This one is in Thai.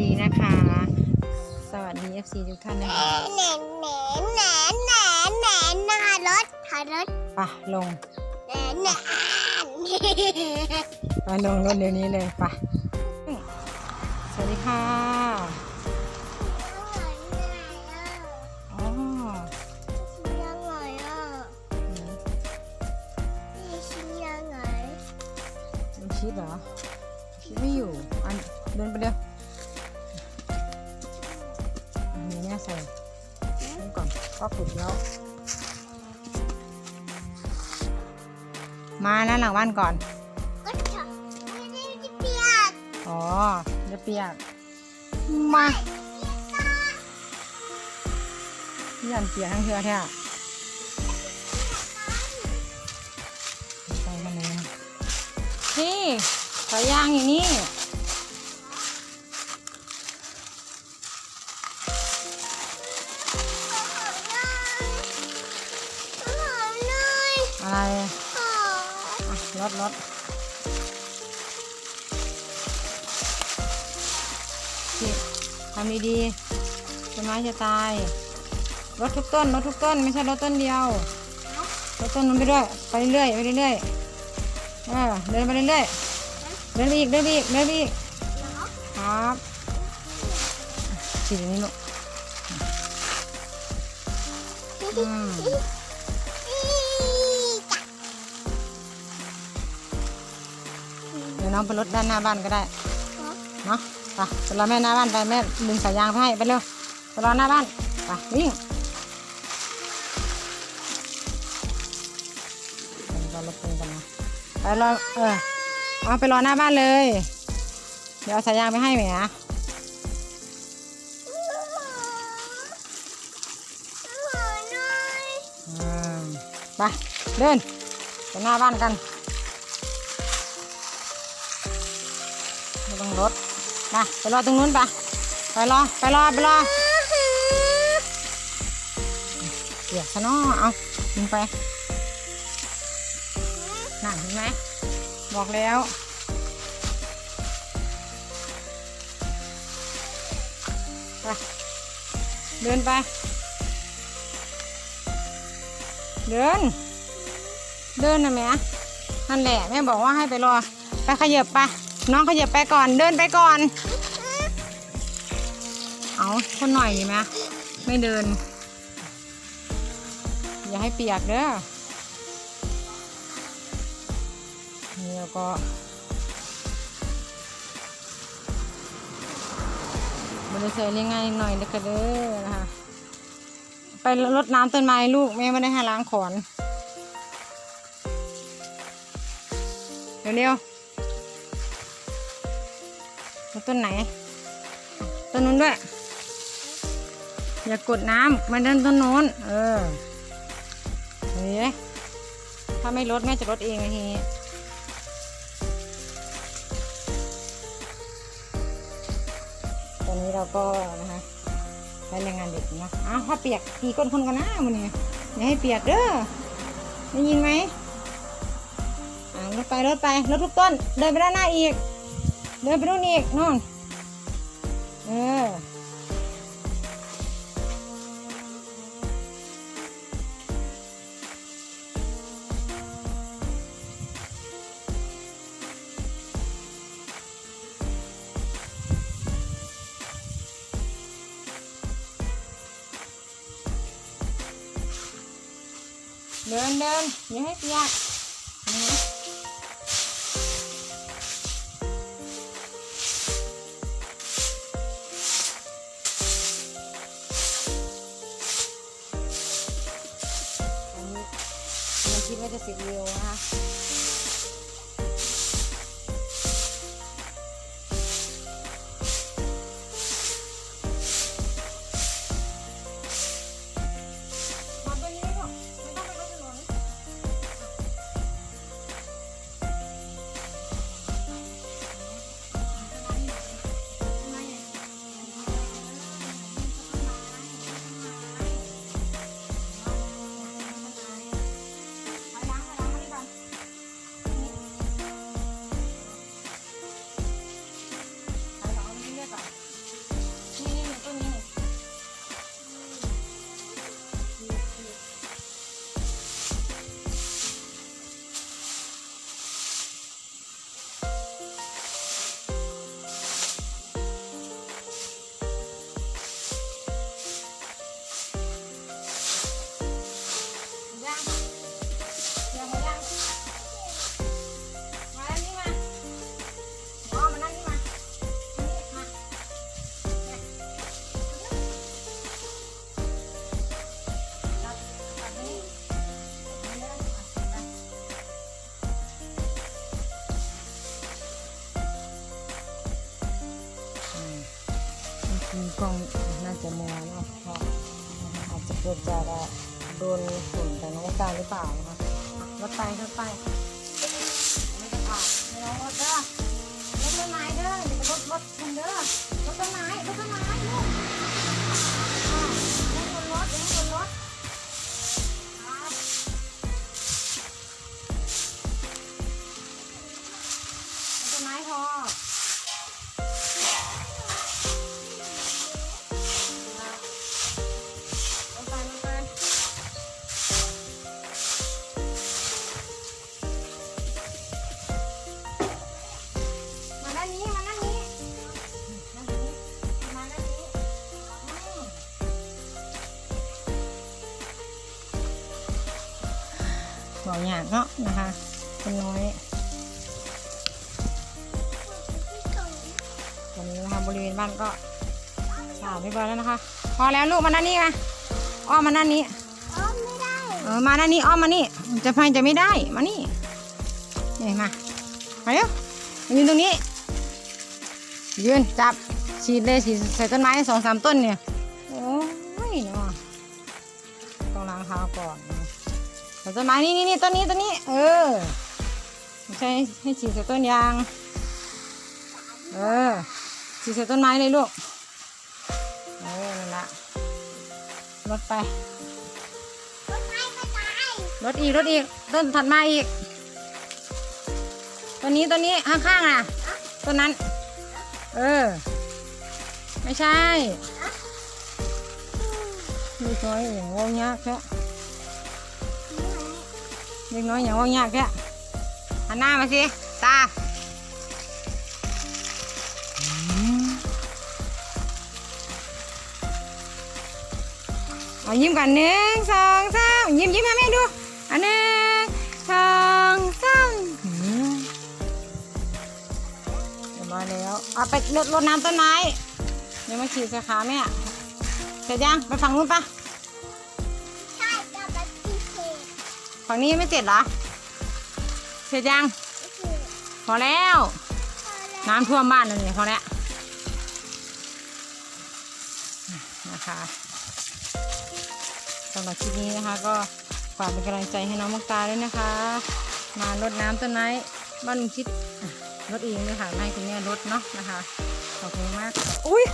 ดีนะคะ สวัสดี FC ทุกท่านนะคะแหนแหนแหนแหนแหนแหนนะคะรถค่ะรถไปลงแหนแหนไปลงรถเดี๋ยวนี้เลยไปสวัสดีค่ะอ๋อยังไงอะนี่ชิ้นยังไงมันชิดเหรอชิดไม่อยู่ อันเดินไปเร็ว ใส่ก่อนก็ขุดแล้วมาแล้วหลังบ้านก่อนก็จะไม่ได้เปียกอ๋อจะเปียก มาพี่อันเปียกทั้งเทือแท้อะไปกันเลยนี่สายยางอยู่นี่ รอะรถรถทำดีๆต้นไม้จะตาย รถทุกต้น รถทุกต้น ไม่ใช่รถต้นเดียว รถต้นนู้นไปด้วย ไปเรื่อย ไปเรื่อยเออเดินไปเรื่อยเดินไปอีก เดินไปอีก เดินไปอีก ครับสีนี้ลูกอืม น้องไปรถด้านหน้าบ้านก็ได้เนาะไปไปรอแม่หน้าบ้านไปแม่ดึงสายยางไปให้ไปเร็วไปรอหน้าบ้านไปวิ่งไปรอรถเองกันนะไปรอเออเอาไปรอหน้าบ้านเลย เดี๋ยวเอาสายยางไปให้ไหมอะอืมไปเดินไปหน้าบ้านกัน ไม่งรถไปไปรอตรงนู้นไปไปรอไปรอไปรอเดี๋ยวซะเนาะเอายิงไปน่ะเห็นไหมบอกแล้วไปเดินไป เดิน เดินนะแม่นั่นแหละแม่บอกว่าให้ไปรอ ไปขยับไป น้องขยับไปก่อนเดินไปก่อน เอาคนหน่อยดีไหมไม่เดิน อย่าให้เปียกเด้อนี่แล้วก็บริเซอร์ยังไงหน่อยเด็กเด้อนะคะไปรดน้ำต้นไม้ลูกแม่ไม่ได้ให้ล้างขอน เร็วๆแล้ว ต้นไหน ต้นนู้นด้วย อย่ากดน้ำมาเดินต้นโน้น เออเฮ้ยถ้าไม่ลดแม่จะลดเองทีนี้ตอนนี้เราก็นะคะใช้แรงงานเด็กนะอ้าวถ้าเปียกตีก้นคนกันนะมันนี่ยอย่าให้เปียกเด้อได้ยินไหมอ่ารถไปรถไปรถทุกต้น เดินไปด้านหน้าอีก เดินไปนู่นอีกนู่นเออเดินเดินอย่าให้เปียก ไม่คิด กล้องน่าจะมัวเนาะเพราะอาจจะเกิดจากโดนฝุ่นแต่น้องการหรือเปล่านะคะรถไปรถไปไม่ต้องออกไม่ต้องรถเด้อรถต้นไม้เด้อรถรถมันเด้อรถต้นไม้รถต้นไม้ กอย่างเนาะนะคะคนน้อยวันนี้นะคะบริเวณบ้านก็สะอาดเรียบร้อยแล้วนะคะ พอแล้วลูกมาด้านนี้มาอ้อมมาด้านนี้อ๋อไม่ได้เออมาด้านนี้อ้อมมานี่จะพังจะไม่ได้มานี่นี่มามาเร็วมายืนตรงนี้ยืนจับฉีดเลยฉีดใส่ต้นไม้สองสามต้นเนี่ยโอ้ยเนาะต้องล้างเท้าก่อน ต้นไม้นี่นี่นี่ต้นนี้ต้นนี้ เออไม่ใช่ให้ฉีดใส่ต้นยาง เออฉีดใส่ต้นไม้เลยลูก เออนั่นละรถไปรถไฟกระจายรถอีกรถอีกต้นถัดมาอีกต้นนี้ต้นนี้ข้างๆน่ะต้นนั้น เออ ไม่ใช่เล็กน้อยอย่างว่ายากแค่ เล็กน้อยอย่างว่ายากแค่หันหน้ามาสิตาอืมเอายิ้มกันหนึ่งสองสามยิ้มยิ้มให้แม่ดูอันหนึ่งสองสามเดี๋ยวมาแล้วเอาไปรดรดน้ำต้นไม้เดี๋ยวมาฉีดใส่ขาแม่เสร็จยังไปฝั่งนู้นปะ ฝั่งนี้ยังไม่เสร็จเหรอ เสร็จยังเขตพอแล้วพอแล้ว น้ำท่วมบ้านแล้วเนี่ยพอแล้วนะคะสำหรับคลิปนี้นะคะ ก็ฝากเป็นกำลังใจให้น้องมุกตาด้วยนะคะ มารดน้ำต้นไม้บ้านลุงชิดอะรดเองเลยค่ะไม่ให้คุณแม่รดเนาะนะคะขอบคุณมากอุ้ย